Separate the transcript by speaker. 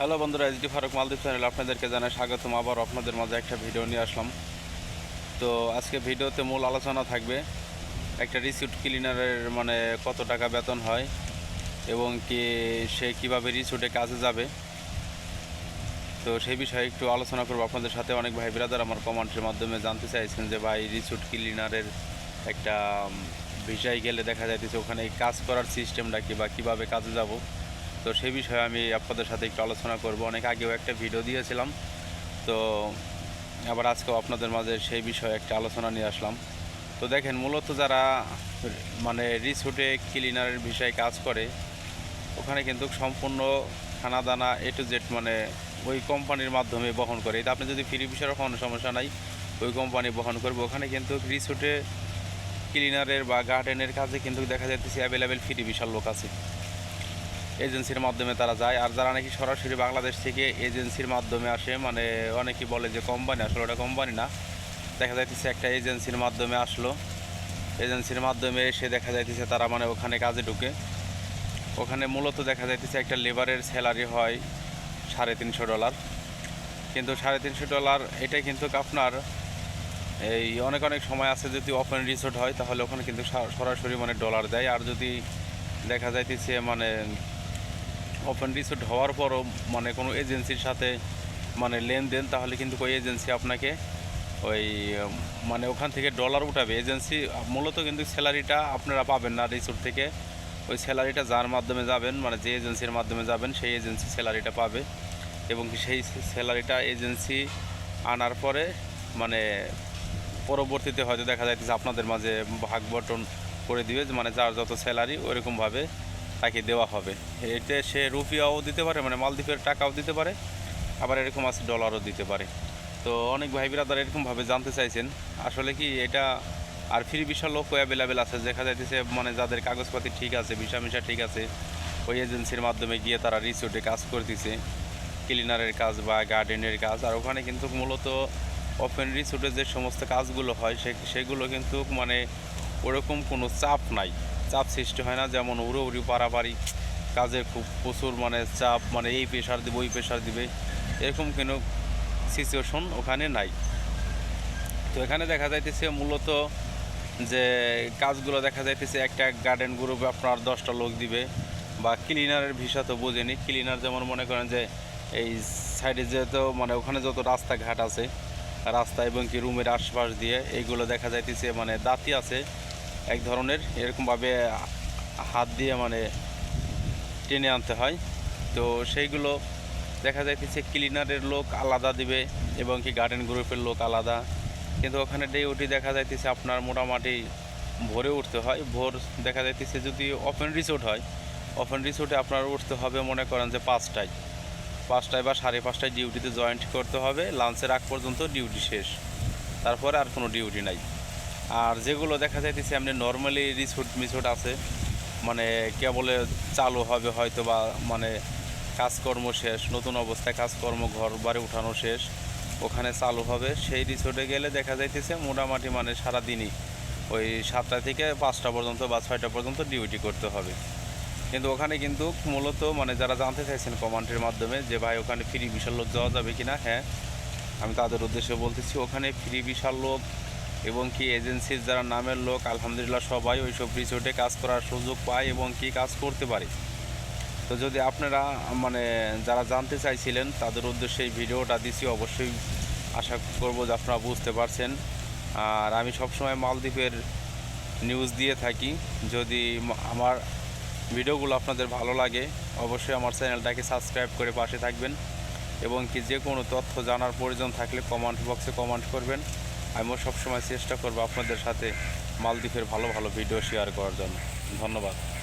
Speaker 1: Hello বন্ধুরা SD Faruk মালদ্বীপ channel আপনাদেরকে জানাই স্বাগতম। আবার আপনাদের মাঝে একটা ভিডিও নিয়ে আসলাম। তো আজকে ভিডিওতে মূল আলোচনা থাকবে একটা রিসিপ্ট ক্লিনারের মানে কত টাকা বেতন হয় এবং কি সে কীভাবে রিসিপ্টে কাজে যাবে। তো সেই বিষয়ে একটু আলোচনা করব। আপনাদের সাথে অনেক ভাই ব্রাদার আমার কমেন্টের মাধ্যমে জানতে চাইছেন যে, ভাই রিসিপ্ট ক্লিনারের একটা ভিসায় গেলে দেখা যাইতেছে ওখানে কাজ করার সিস্টেমটা কি বা কীভাবে কাজে যাব। তো সেই বিষয়ে আমি আপনাদের সাথে একটু আলোচনা করব। অনেক আগেও একটা ভিডিও দিয়েছিলাম। তো আবার আজকেও আপনাদের মাঝে সেই বিষয়ে একটা আলোচনা নিয়ে আসলাম। তো দেখেন, মূলত যারা মানে রিসোর্টে ক্লিনারের বিষয়ে কাজ করে, ওখানে কিন্তু সম্পূর্ণ খানা দানা এ টু জেড মানে ওই কোম্পানির মাধ্যমে বহন করে। এটা আপনি যদি ফ্রি বিষয়ের কোনো সমস্যা নাই। ওই কোম্পানি বহন করবে। ওখানে কিন্তু রিসোর্টে ক্লিনারের বা গার্ডেনের কাজে কিন্তু দেখা যাচ্ছে অ্যাভেলেবেল ফ্রি বিশাল লোক আছে। এজেন্সির মাধ্যমে তারা যায়। আর যারা নাকি সরাসরি বাংলাদেশ থেকে এজেন্সির মাধ্যমে আসে মানে অনেকেই বলে যে কোম্পানি, আসলে ওটা কোম্পানি না। দেখা যাইতেছে একটা এজেন্সির মাধ্যমে আসলো। এজেন্সির মাধ্যমে এসে দেখা যাইতেছে তারা মানে ওখানে কাজে ঢুকে। ওখানে মূলত দেখা যাইতেছে একটা লেবারের স্যালারি হয় সাড়ে তিনশো ডলার। কিন্তু সাড়ে তিনশো ডলার এটা কিন্তু আপনার এই অনেক অনেক সময় আছে যদি ওপেন রিসোর্ট হয়, তাহলে ওখানে কিন্তু সরাসরি মানে ডলার দেয়। আর যদি দেখা যাইতেছে মানে ওপেন রিসোর্ট হওয়ার পরও মানে কোনো এজেন্সির সাথে মানে লেনদেন, তাহলে কিন্তু ওই এজেন্সি আপনাকে ওই মানে ওখান থেকে ডলার উঠাবে। এজেন্সি মূলত কিন্তু স্যালারিটা আপনারা পাবেন না রিসোর্ট থেকে। ওই স্যালারিটা যার মাধ্যমে যাবেন মানে যে এজেন্সির মাধ্যমে যাবেন, সেই এজেন্সি স্যালারিটা পাবে। এবং সেই স্যালারিটা এজেন্সি আনার পরে মানে পরবর্তীতে হয়তো দেখা যাইতেছে আপনাদের মাঝে ভাগ বটন করে দিবে মানে যার যত স্যালারি ওইরকমভাবে তাকে দেওয়া হবে। এতে সে রুপিয়াও দিতে পারে মানে মালদ্বীপের টাকাও দিতে পারে, আবার এরকম আছে ডলারও দিতে পারে। তো অনেক ভাই বিরাদার এরকমভাবে জানতে চাইছেন, আসলে কি এটা আর ফ্রি ভিসা লোক অ্যাভেলেবেল আছে? দেখা যাইতেছে মানে যাদের কাগজপাতি ঠিক আছে ভিসা মিশা ঠিক আছে, ওই এজেন্সির মাধ্যমে গিয়ে তারা রিসোর্টে কাজ করতেছে ক্লিনারের কাজ বা গার্ডেনের কাজ, আর ওখানে কিন্তু মূলত ওপেন রিসোর্টে যে সমস্ত কাজগুলো হয়, সে, সেগুলো কিন্তু মানে ওরকম কোনো চাপ নাই। চাপ সৃষ্টি হয় না, যেমন উড়ো উড়ি পারাপারি কাজের খুব প্রচুর মানে চাপ মানে এই প্রেশার দিবে, ওই প্রেশার দিবে, এরকম কোনো সিচুয়েশন ওখানে নাই। তো এখানে দেখা যাইতেছে মূলত যে কাজগুলো দেখা যাইতেছে, একটা গার্ডেন গ্রুপে আপনার দশটা লোক দিবে, বা ক্লিনারের ভিসা তো বোঝেনি। ক্লিনার যেমন মনে করেন যে এই সাইডে যেহেতু মানে ওখানে যত রাস্তাঘাট আছে, রাস্তা এবং কি রুমের আশপাশ দিয়ে এইগুলো দেখা যাইতেছে মানে দাঁতি আছে। এক ধরনের এরকমভাবে হাত দিয়ে মানে টেনে আনতে হয়। তো সেইগুলো দেখা যাইতেছে ক্লিনারের লোক আলাদা দিবে এবং কি গার্ডেন গ্রুপের লোক আলাদা। কিন্তু ওখানে ডিউটি দেখা যাইতেছে আপনার মোটামুটি ভোরে উঠতে হয়। ভোর দেখা যাইতেছে যদি ওপেন রিসোর্ট হয় ওপেন রিসোর্টে আপনার উঠতে হবে মনে করেন যে পাঁচটায়। পাঁচটায় বা সাড়ে পাঁচটায় ডিউটিতে জয়েন্ট করতে হবে। লাঞ্চের আগ পর্যন্ত ডিউটি শেষ। তারপরে আর কোনো ডিউটি নাই। আর যেগুলো দেখা যাইতেছে, এমনি নর্মালি রিসোর্ট মিসোর্ট আছে। মানে কেবলে চালু হবে হয়তো বা মানে কাজকর্ম শেষ, নতুন অবস্থায় কাজকর্ম ঘর বাড়ি উঠানো শেষ, ওখানে চালু হবে। সেই রিসোর্টে গেলে দেখা যাইতেছে মোটামুটি মানে সারাদিনই ওই সাতটা থেকে পাঁচটা পর্যন্ত বা ছয়টা পর্যন্ত ডিউটি করতে হবে। কিন্তু ওখানে কিন্তু মূলত মানে যারা জানতে চাইছেন কমান্ডের মাধ্যমে যে, ভাই, ওখানে ফ্রি বিশাল লোক যাওয়া যাবে কি না হ্যাঁ আমি তাদের উদ্দেশ্যে বলতেছি, ওখানে ফ্রি বিশাল লোক এবং কি এজেন্সির যারা নামের লোক, আলহামদুলিল্লাহ সবাই ওই সব রিসোর্টে কাজ করার সুযোগ পায় এবং কি কাজ করতে পারে। তো যদি আপনারা মানে যারা জানতে চাইছিলেন তাদের উদ্দেশ্যে এই ভিডিওটা দিছি, অবশ্যই আশা করব যে আপনারা বুঝতে পারছেন। আর আমি সবসময় মালদ্বীপের নিউজ দিয়ে থাকি। যদি আমার ভিডিওগুলো আপনাদের ভালো লাগে, অবশ্যই আমার চ্যানেলটাকে সাবস্ক্রাইব করে পাশে থাকবেন। এবং কি যে কোনো তথ্য জানার প্রয়োজন থাকলে কমেন্ট বক্সে কমেন্ট করবেন। আমিও সবসময় চেষ্টা করব আপনাদের সাথে মালদ্বীপের ভালো ভালো ভিডিও শেয়ার করার জন্য। ধন্যবাদ।